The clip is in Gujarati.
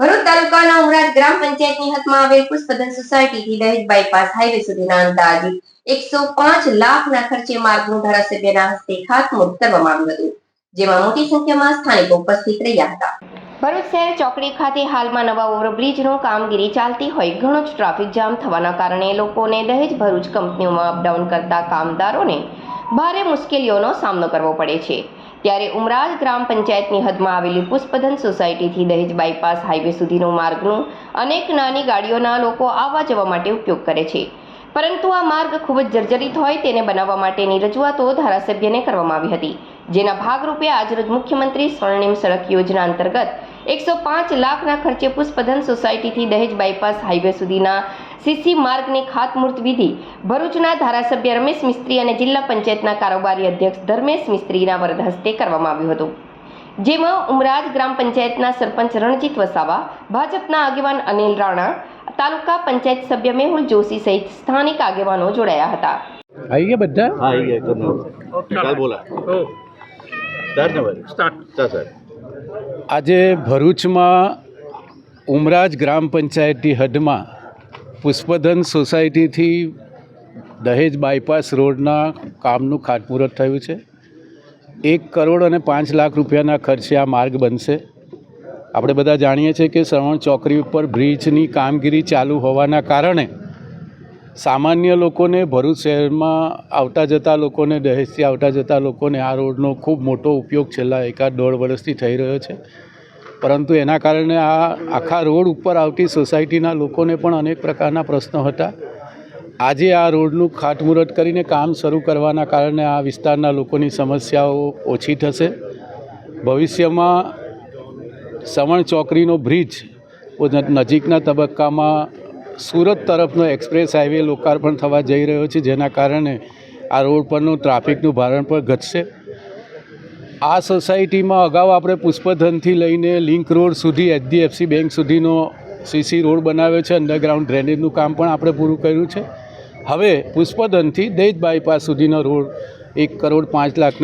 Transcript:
ભરૂચ તાલુકાના ઉમરાજ ગ્રામ પંચાયતની હદમાં આવેલ પુષ્પધન સોસાયટીથી દહેજ બાયપાસ હાઈવે સુધીના અંદાજે એકસો પાંચ લાખના ખર્ચે માર્ગનું ધારાસભ્યના હસ્તે ખાતમુહૂર્ત કરવામાં આવ્યું હતું, જેમાં મોટી સંખ્યામાં સ્થાનિકો ઉપસ્થિત રહ્યા હતા. ભરૂચ શહેર ચોકડી ખાતે હાલમાં નવા ઓવરબ્રિજનું કામગીરી ચાલતી હોય, ઘણો જ ટ્રાફિક જામ થવાના કારણે લોકોને દહેજ ભરૂચ કંપનીઓમાં અપડાઉન કરતા કામદારોને ભારે મુશ્કેલીઓનો સામનો કરવો પડે છે. ત્યારે ઉમરાળ ગ્રામ પંચાયતની હદમાં આવેલી પુષ્પધન સોસાયટીથી દહેજ બાયપાસ હાઈવે સુધીનું માર્ગનું અનેક નાની ગાડીઓના લોકો આવવા જવા માટે ઉપયોગ કરે છે. પરંતુ આ માર્ગ ખૂબ જ જર્જરિત હોય તેને બનાવવા માટેની રજૂઆતો ધારાસભ્યને કરવામાં આવી હતી, જેના ભાગરૂપે આજરોજ મુખ્યમંત્રી સ્વર્ણિમ સડક યોજના અંતર્ગત એકસો પાંચ લાખના ખર્ચે પુષ્પધન સોસાયટીથી દહેજ બાયપાસ હાઈવે સુધીના સીસી માર્ગની ખાતમુહૂર્ત વિધિ ભરૂચના ધારાસભ્ય રમેશ મિસ્ત્રી અને જિલ્લા પંચાયતના કારોબારી અધ્યક્ષ ધર્મેશ મિસ્ત્રીના વરદ હસ્તે કરવામાં આવ્યું હતું. જેમાં ઉમરાજ ગ્રામ પંચાયતના સરપંચ રણજીત વસાવા ભાજપના આગેવાન અનિલ રાણા તાલુકા પંચાયત સભ્ય મેહુલ જોશી સહિત સ્થાનિક આગેવાનો જોડાયા હતા. આવી ગયા બધા? આવી ગયા બોલા. આજે ભરૂચમાં ઉમરાજ ગ્રામ પંચાયતની હદમાં પુષ્પધન સોસાયટીથી દહેજ બાયપાસ રોડના કામનું ખાતમુહૂર્ત થયું છે. એક કરોડ અને પાંચ લાખ રૂપિયાના ખર્ચે આ માર્ગ બનશે. આપણે બધા જાણીએ છીએ કે શ્રવણ ચોકડી ઉપર બ્રિજની કામગીરી ચાલુ હોવાના કારણે સામાન્ય લોકોને ભરૂચ શહેરમાં આવતા જતા લોકોને, દહેજથી આવતા જતા લોકોને આ રોડનો ખૂબ મોટો ઉપયોગ છેલ્લા એકાદ દોઢ વર્ષથી થઈ રહ્યો છે. પરંતુ એના કારણે આ આખા રોડ ઉપર આવતી સોસાયટીના લોકોને પણ અનેક પ્રકારના પ્રશ્નો હતા. આજે આ રોડનું ખાટમુહૂર્ત કરીને કામ શરૂ કરવાના કારણે આ વિસ્તારના લોકોની સમસ્યાઓ ઓછી થશે. ભવિષ્યમાં સવણ ચોકડીનો બ્રિજ નજીકના તબક્કામાં સુરત તરફનો એક્સપ્રેસ હાઈવે લોકાર્પણ થવા જઈ રહ્યો છે, જેના કારણે આ રોડ પરનું ટ્રાફિકનું ભારણ પણ ઘટશે. આ સોસાયટીમાં અગાઉ આપણે પુષ્પધનથી લઈને લિંક રોડ સુધી, એચડીએફસી બેંક સુધીનો સીસી રોડ બનાવ્યો છે, અંડરગ્રાઉન્ડ ડ્રેનેજનું કામ પણ આપણે પૂરું કર્યું છે. હવે પુષ્પદનથી દહેજ બાયપાસ સુધીનો રોડ એક કરોડ પાંચ લાખના